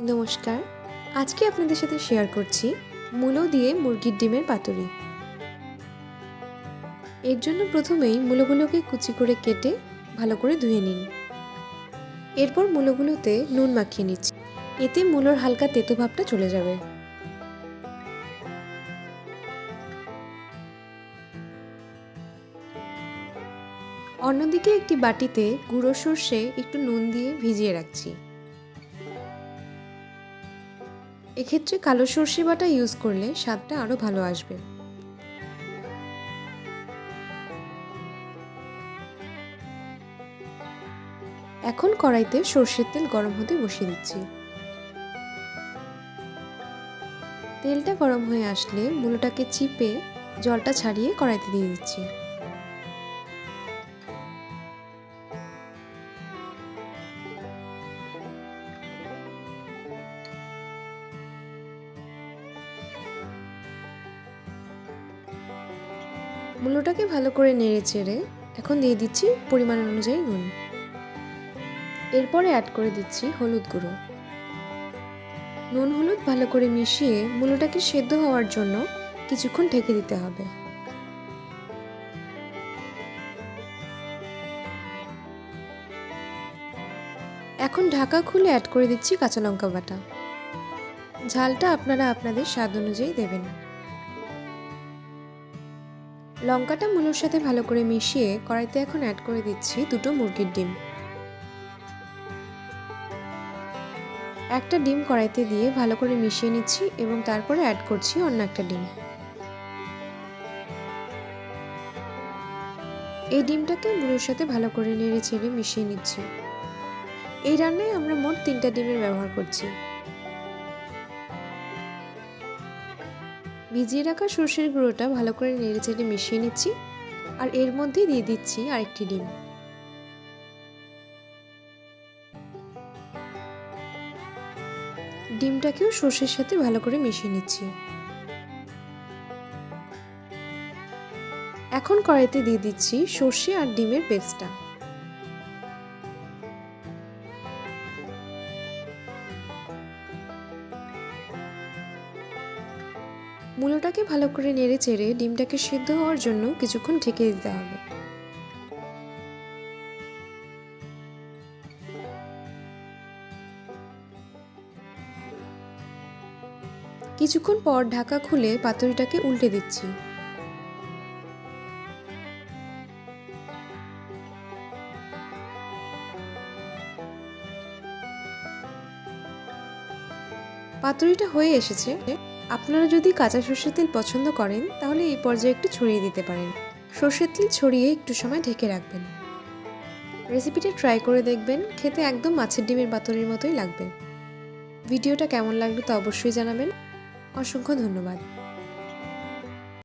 নমস্কার। আজকে আপনাদের সাথে শেয়ার করছি মূলো দিয়ে মুরগির ডিমের পাতুরি। এর জন্য প্রথমেই মূলোগুলোকে কুচি করে কেটে ভালো করে ধুয়ে নিন। এরপর মূলোগুলোতে নুন মাখিয়ে নিচ্ছি। এতে মূলোর হালকা তেতো ভাবটা চলে যাবে। অন্যদিকে একটি বাটিতে গুঁড়ো সর্ষে একটু নুন দিয়ে ভিজিয়ে রাখছি। এক্ষেত্রে কালো সর্ষে বাটা ইউজ করলে স্বাদটা আরও ভালো আসবে। এখন কড়াইতে সর্ষের তেল গরম হতে বসিয়ে দিচ্ছি। তেলটা গরম হয়ে আসলে মূলোটাকে চিপে জলটা ছাড়িয়ে কড়াইতে দিয়ে দিচ্ছি। মূলোটাকে ভালো করে নেড়ে চেড়ে এখন দিয়ে দিচ্ছি পরিমাণ অনুযায়ী নুন। এরপরে অ্যাড করে দিচ্ছি হলুদ গুঁড়ো। নুন হলুদ ভালো করে মিশিয়ে মূলোটাকে সেদ্ধ হওয়ার জন্য কিছুক্ষণ ঢেকে দিতে হবে। এখন ঢাকা খুলে অ্যাড করে দিচ্ছি কাঁচা লঙ্কা বাটা। ঝালটা আপনারা আপনাদের স্বাদ অনুযায়ী দেবেন। লঙ্কাটা মূলোর সাথে ভালো করে মিশিয়ে কড়াইতে এখন অ্যাড করে দিচ্ছি দুটো মুরগির ডিম। একটা ডিম কড়াইতে দিয়ে ভালো করে মিশিয়ে নিচ্ছি এবং তারপরে অ্যাড করছি অন্য একটা ডিম। এই ডিমটাকে মুলোর সাথে ভালো করে নেড়ে ছেড়ে মিশিয়ে নিচ্ছি। এই রান্নায় আমরা মোট তিনটা ডিমের ব্যবহার করছি। ভিজিয়ে রাখা সর্ষের গুঁড়োটা ভালো করে নেড়ে চেড়ে মিশিয়ে নিচ্ছি। আর এর মধ্যে দিয়ে দিচ্ছি আরেকটি ডিম। ডিমটাকেও সর্ষের সাথে ভালো করে মিশিয়ে নিচ্ছি। এখন কড়াইতে দিয়ে দিচ্ছি সর্ষে আর ডিমের পেস্টটা। মূলোটাকে ভালো করে নেড়ে চেড়ে ডিমটাকে সিদ্ধ হওয়ার জন্য কিছুক্ষণ ঢেকে দিতে হবে। কিছুক্ষণ পর ঢাকা খুলে পাতুরিটাকে উল্টে দিচ্ছি। পাতুরিটা হয়ে এসেছে। আপনারা যদি কাঁচা সর্ষের তেল পছন্দ করেন, তাহলে এই পর্যায়ে একটু ছড়িয়ে দিতে পারেন। সর্ষের তেল ছড়িয়ে একটু সময় ঢেকে রাখবেন। রেসিপিটা ট্রাই করে দেখবেন, খেতে একদম মাছের ডিমের বাতরির মতোই লাগবে। ভিডিওটা কেমন লাগল তা অবশ্যই জানাবেন। অসংখ্য ধন্যবাদ।